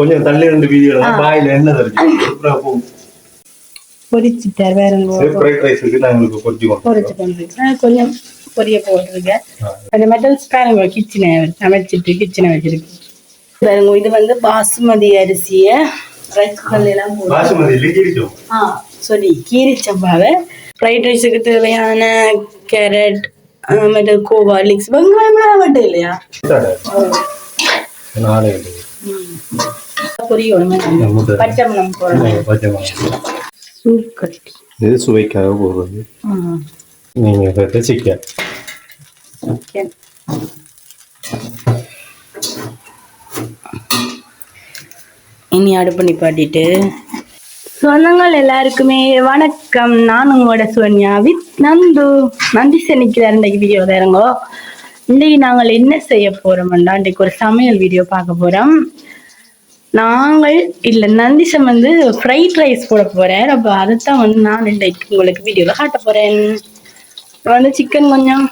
கொஞ்சம் தள்ளி ரெண்டு வீடியோ பாயில என்ன தெரிஞ்சு பொரிச்சுட்டார் வேற ஃப்ரைட் ரைஸுக்கு நான் உங்களுக்கு பொரிச்சு கொண்டு பொரிச்சு கொண்டு கொஞ்சம் பொரிய போட்டிருக்கேன் அந்த மெட்டல்ஸ் பாருங்க கிச்சனை சமைச்சிட்டு கிச்சனை வச்சிருக்கு பாருங்க இது வந்து பாசுமதி அரிசியை ரைஸ் போட்டு ஆ சொல்லி ஃப்ரைட் ரைஸுக்கு தேவையான கேரட் லிக்ஸ் வெங்காயம்லாம் மட்டும் இல்லையா? நாளை பொரியணும். பச்சை மிளம் போடணும் இது சுவைக்காக போடுறது. சிக்கன் இனி அடுப்பு நிப்பாட்டிட்டு. சொந்தங்கள் எல்லாருக்குமே வணக்கம். நான் உங்களோட சோனியா வித் நந்து. நந்திசை நிற்கிறார் இன்றைக்கு வீடியோ இறங்கோ இன்றைக்கு நாங்கள் என்ன செய்ய போறோம்டா இன்றைக்கு ஒரு சமையல் வீடியோ பார்க்க போறோம். நாங்கள் இல்லை நந்திசம் வந்து ஃப்ரைட் ரைஸ் போட போறேன். அப்போ அதைத்தான் வந்து நான் இன்றைக்கு உங்களுக்கு வீடியோவில் காட்ட போறேன். இப்ப வந்து சிக்கன் கொஞ்சம்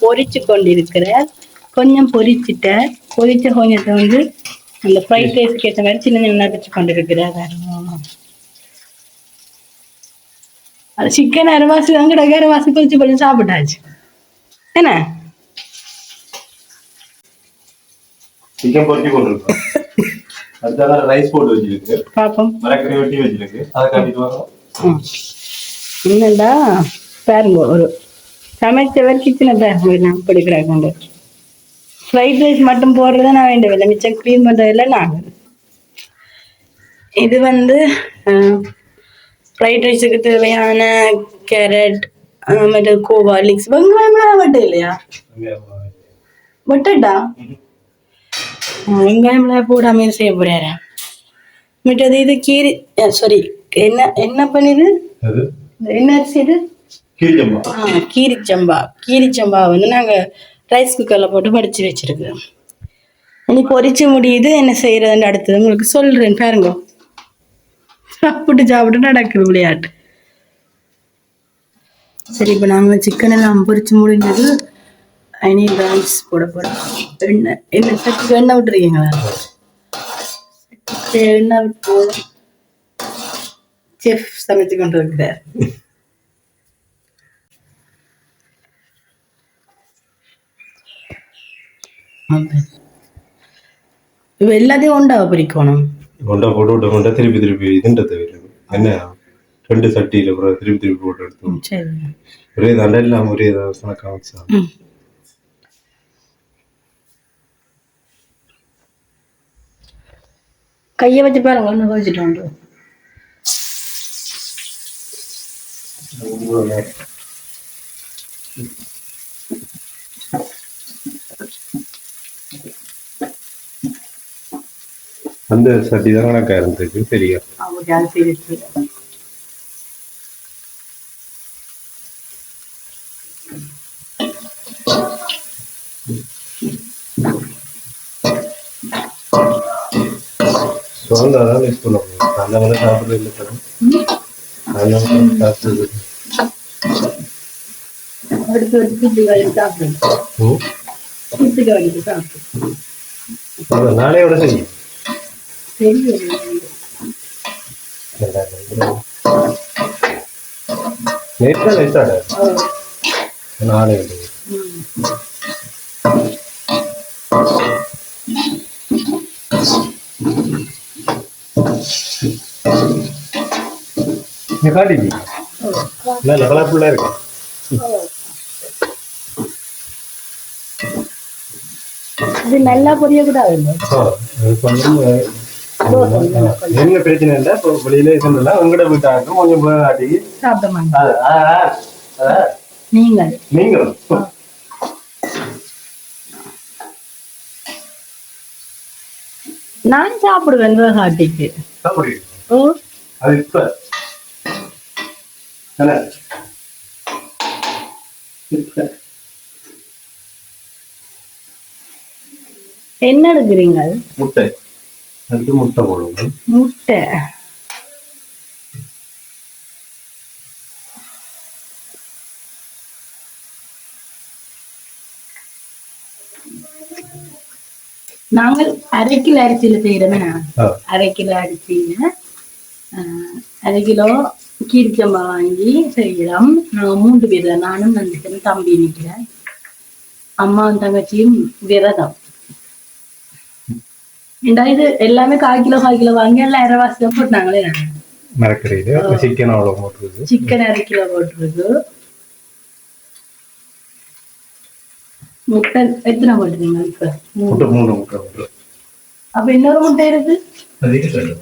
பொரிச்சு கொண்டிருக்கிறேன் கொஞ்சம் பொரிச்சுட்டேன் பொரிச்ச கொஞ்சத்தை வந்து அந்த ஃப்ரைட் ரைஸ்க்கு ஏற்ற மாதிரி சின்ன சின்ன நடிச்சு கொண்டிருக்கிறேன் அது சிக்கன் அரைவாசி தான் கிடக்கு. அரைவாசி பொரிச்சு பொரிச்சு சாப்பிட்டாச்சு. என்ன? சிக்கன் பொரிச்சு கொண்டிருக்கோம். அதுக்காக ரைஸ் போட்டு வச்சிருக்கு. பார்ப்போம் மரக்கறி வெட்டி வச்சிருக்கு. அதை காட்டிட்டு வரோம். என்னடா பாருங்க ஒரு சமைச்சவர் கிச்சனை பாருங்க நான் பிடிக்கிறாங்க ஃப்ரைட் ரைஸ் மட்டும் போடுறத நான் வேண்டவில்லை. மிச்சம் க்ளீன் பண்ணுறதில்ல நாங்கள் இது வந்து ஃப்ரைட் ரைஸுக்கு தேவையான கேரட் மற்ற கோவா லிக்ஸ் வெங்காயம்லாம் மட்டும் இல்லையா? வட்டடா வெங்காயம்லாம் போடாம செய்ய போறாரு? மற்றது இது கீரி சாரி என்ன என்ன பண்ணுது? என்ன அரிசி இது? கீரிச்சம்பா கீரிச்சம்பா வந்து நாங்கள் ரைஸ் குக்கரில் போட்டு படித்து வச்சிருக்கோம் இனி பொரிச்சு முடியுது என்ன செய்யறதுன்னு அடுத்தது உங்களுக்கு சொல்றேன். பாருங்க. சாப்பிட்டு சாப்பிட்டு நடக்குது விளையாட்டு. சரி இப்போ நாங்கள் சிக்கன் எல்லாம் பொரிச்சு முடிஞ்சது. இனி ரைஸ் போட போகிறோம் எண்ணெய் எண்ணெய் சட்டுக்கு எண்ணெய் விட்டுருக்கீங்களா சரி, எண்ணெய் விட்டு செஃப் சமைச்சு கொண்டு இருக்கிறார் இவ எல்லாத்தையும் உண்டா பிரிக்கணும் கொண்டா போட்டு விட்ட கொண்டா திருப்பி திருப்பி இதுன்றது வரும் என்ன ரெண்டு சட்டியில அப்புறம் திருப்பி திருப்பி போட்டு எடுத்து சரி ஒரே தண்டை இல்லாம ஒரே ஏதாவது கணக்கா வச்சா ம். கையை வச்சு பாருங்க ஒன்று வச்சுட்டு வந்து அந்த சட்டி தான் கணக்கா இருந்துச்சு சரியா அவங்க அது சரி சுகந்தா தான் மிஸ் பண்ண போகும் அந்த மாதிரி சாப்பிடுறது இல்லை தரம் அந்த நீ காட்டிட்டீங்க நல்ல கலர்ஃபுல்லாக இருக்கு. இது என்ன பிரச்சனை இல்லை இப்போ வெளியில சொன்னா கொஞ்சம் போய் காட்டி. சாப்பிட மாட்டேன். நீங்கள். நான் சாப்பிடுவேன் காட்டிக்கு. சாப்பிடுறீங்க ஓ. அது இப்ப. என்ன எடுக்கிறீங்க முட்டை. அதுக்கு முட்டை போடுவோம். முட்டை. நாங்கள் அரை கிலோ அரிசியில செய்யறோமே. அரை கிலோ அரிசியில அரை கிலோ கீரிச்சம்பா வாங்கி செய்கிறோம் நாங்கள் மூன்று பேர் தான். நானும் நந்திக்கணும் தம்பி நிற்கிறேன் அம்மாவும் தங்கச்சியும் விரதம். இது எல்லாமே கால் கிலோ கால் கிலோ வாங்கி எல்லாம் இரவாசி தான் போட்டாங்களே மறக்கிறீங்க சிக்கன் அவ்வளோ போட்டுருக்கு. சிக்கன் அரை கிலோ போட்டிருக்கு. முட்டை எத்தனை போட்டுருங்க இப்ப? மூணு. முட்டை அப்ப இன்னொரு முட்டை இருக்கு அது இருக்கு அளவு அளவோட இருக்கும் வேர்டு தேவைப்பட்டு சரி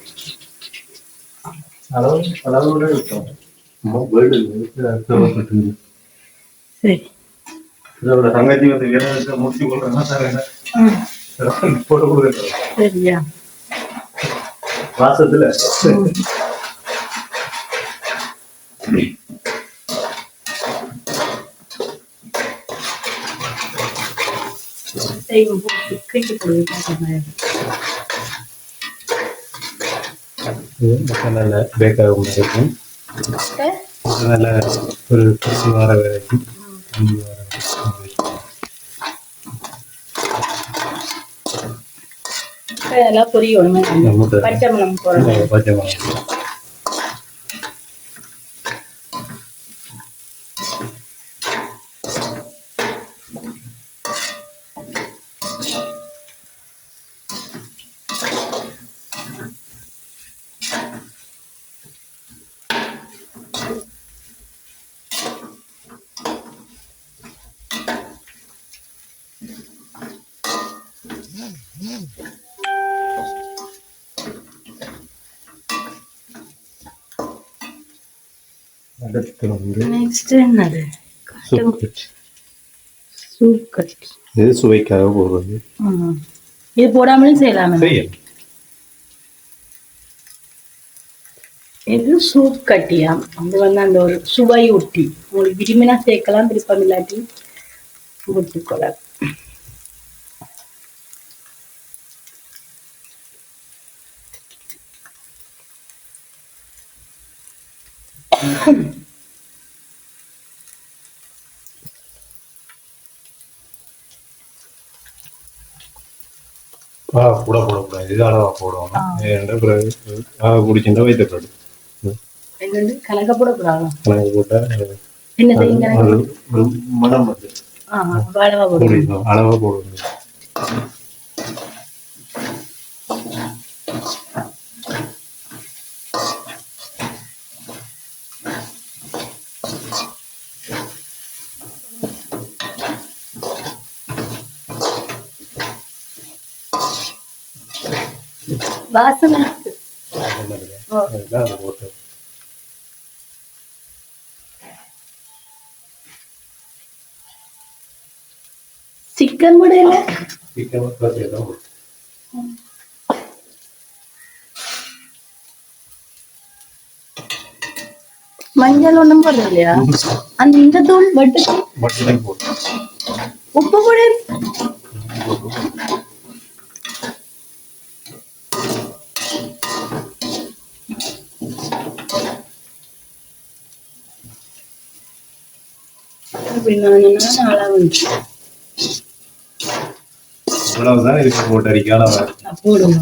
இதோட தங்கச்சி வந்து வீரத்தை முடிச்சு கொள்றேன்னா தரேன் போட்டு கொடுக்குறேன் சரியா. வாசத்துல. செய்வோம் போட்டு கிண்டி கொடுங்க இது முட்டை நல்ல இருக்கும் ஒரு குச்சி வர வரைக்கும் குஞ்சு வர வரைக்கும் எல்லாம் பொரியணும் இந்த முட்டை. பச்சை மிளகு பச்சை அடுத்து வந்து நெக்ஸ்ட் என்னது சூப் கட். சூப் கட்டி இது சுவைக்காக போடுறது. இது போடாமலும் செய்யலாமே செய்யலாம் இது சூப் கட்டியா அது வந்து அந்த ஒரு சுவை ஊட்டி உங்களுக்கு விரும்பினா சேர்க்கலாம் விருப்பம் இல்லாட்டி ஊற்றிக்கொள்ளலாம் கூட போடக்கூடாது இது அளவா போடுவாங்க. குடிச்சுட்டா வைத்தப்படு என்னண்டு கலக்க போட்டா செய்யுங்க ஒரு ஒரு மனம் வந்து. அளவா போடுங்க. வாசனை சிக்கன் கூட இல்ல? சிக்கன் மஞ்சள் ஒண்ணும் போடுறது இல்லையா அந்த இந்த தூள் வட்டு மட்டனை போட்டு கூட அப்படின்னா அளவு இவ்வளவுதான் இதுக்கு போட்டு அடிக்க அளவா போடுங்க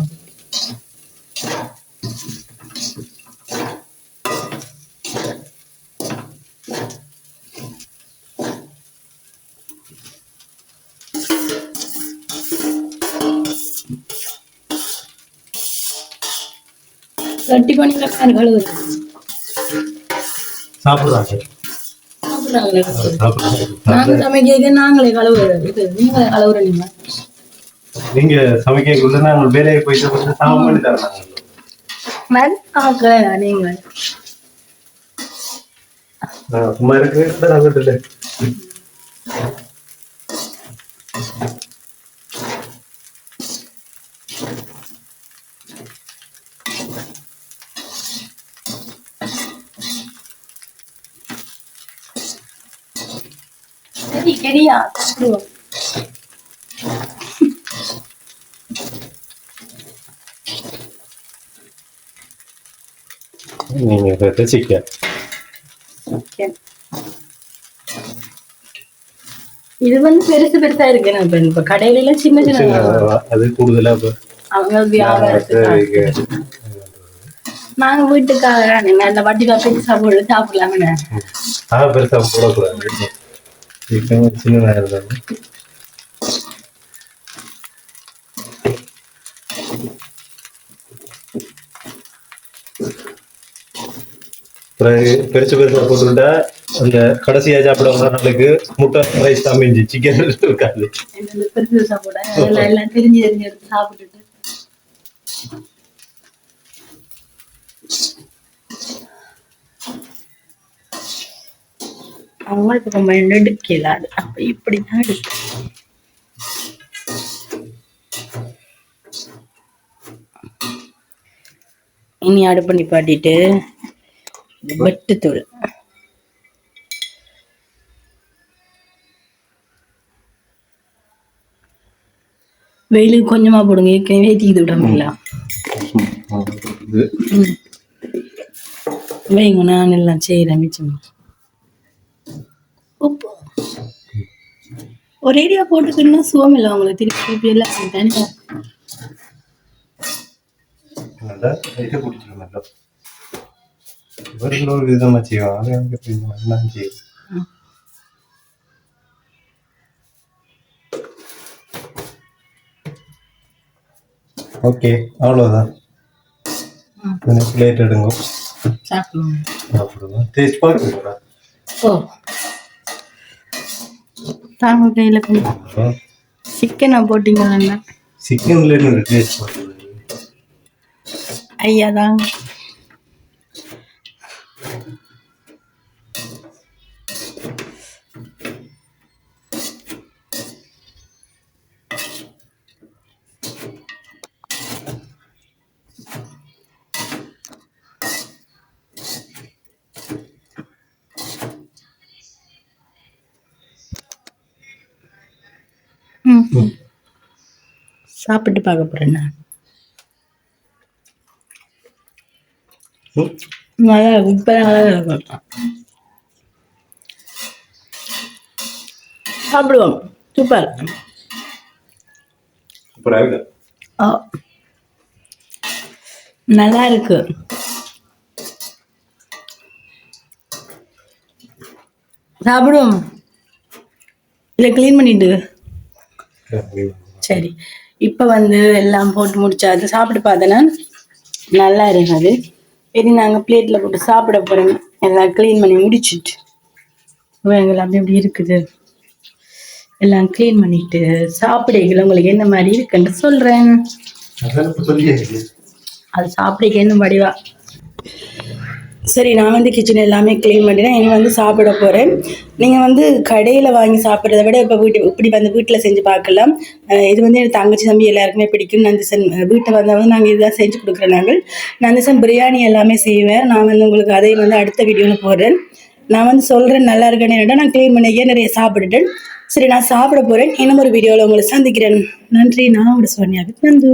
கட்டி பண்ணி கலர் கழுவுது சாப்பிடுறாங்க சாப்பிடுறாங்களே கழுவுது. சாப்பிடுறாங்க நாங்க சமைக்க நாங்களே கழுவுறது. இது நீங்களே கழுவுறீங்க நீங்க. சமைக்கக்குள்ள நாங்கள் வேலையை போயிட்டு வந்து சமம் பண்ணி தரலாம் நீங்க. சும்மா இருக்கு சரி சரியா நீங்க இதை சிக்க சிக்கன் இது வந்து பெருசு பெருசா இருக்கு. நான் இப்ப கடையில எல்லாம் சின்ன சின்ன அது கூடுதலா அவங்க வியாபாரத்துக்கு நாங்க வீட்டுக்காக நல்ல வட்டிக்கா பெருசா போட்டு சாப்பிடலாமே. பெருசா போடக்கூடாது. இப்போ சின்ன இருந்தாலும் பிறகு பெருசு பெருசா போட்டுட்டா அந்த கடைசியா சாப்பிடவங்க நாளைக்கு முட்டை ரைஸ் தான் சிக்கன் இருக்காது. பெருசு பெருசா போட எல்லாம் தெரிஞ்சு தெரிஞ்சு எடுத்து சாப்பிட்டுட்டு. அவங்களுக்கு ரொம்ப எடுக்கல? அது அப்ப இப்படிதான் எடுக்கு இனி அடுப்பு நிப்பாட்டிட்டு வெட்டுத்தூள் வெயிலுக்கு கொஞ்சமா போடுங்க. ஏற்கனவே தீது விட முடியல இது வைங்க நான் எல்லாம் செய்கிறேன் மிச்சம். ஒரேடியா போட்டுக்கணும்னா சுகம் இல்லை அவங்களை திருப்பி திருப்பி எல்லாம் தனியாக நல்லா லைட்டாக பிடிச்சிடும் நல்லா. இவர்கள் ஒரு விதமாக செய்வாங்க அது எனக்கு இந்த மாதிரி நான் செய்வேன் ஓகே அவ்வளோதான் தாங்க கையில் கொஞ்சம் சிக்கனை போட்டிங்கன்னா சிக்கன்ல ஐயா தாங்க சாப்பிட்டு பார்க்க போறேன் நான். நல்லா இப்போ நல்லா இருக்கும் சாப்பிடுவோம். சூப்பர். நல்லா இருக்கு. சாப்பிடுவோம். இல்லை க்ளீன் பண்ணிட்டு. சரி. இப்போ வந்து எல்லாம் போட்டு முடிச்சாச்சு. சாப்பிட்டு பார்த்தேன்னா நல்லா இருக்காது சரி நாங்கள் பிளேட்டில் போட்டு சாப்பிட போகிறோம் எல்லாம் க்ளீன் பண்ணி முடிச்சிட்டு. எல்லாம் அப்படி அப்படி இருக்குது. எல்லாம் க்ளீன் பண்ணிட்டு சாப்பிடுங்கள் உங்களுக்கு என்ன மாதிரி இருக்குன்னு சொல்கிறேன். அது சாப்பிடுக்க இன்னும் வடிவா? சரி நான் வந்து கிச்சன் எல்லாமே க்ளீன் பண்ணிட்டேன். இனி வந்து சாப்பிட போகிறேன் நீங்கள் வந்து கடையில் வாங்கி சாப்பிட்றத விட இப்போ வீட்டு இப்படி வந்து வீட்டில் செஞ்சு பார்க்கலாம். இது வந்து என் தங்கச்சி தம்பி எல்லாருக்குமே பிடிக்கும். நந்திசன் வீட்டை வந்தால் வந்து நாங்கள் இதுதான் செஞ்சு கொடுக்குறோம் நாங்கள். நந்திசன் பிரியாணி எல்லாமே செய்வேன். நான் வந்து உங்களுக்கு அதையும் வந்து அடுத்த வீடியோவில் போடுறேன். நான் வந்து சொல்கிறேன் நல்லா இருக்கேன்னு நான் க்ளீன் பண்ணிக்க நிறைய சாப்பிட்டுட்டேன். சரி நான் சாப்பிட போகிறேன் இன்னும் ஒரு வீடியோவில் உங்களை சந்திக்கிறேன். நன்றி நான் உங்களோட சோனியா நந்து.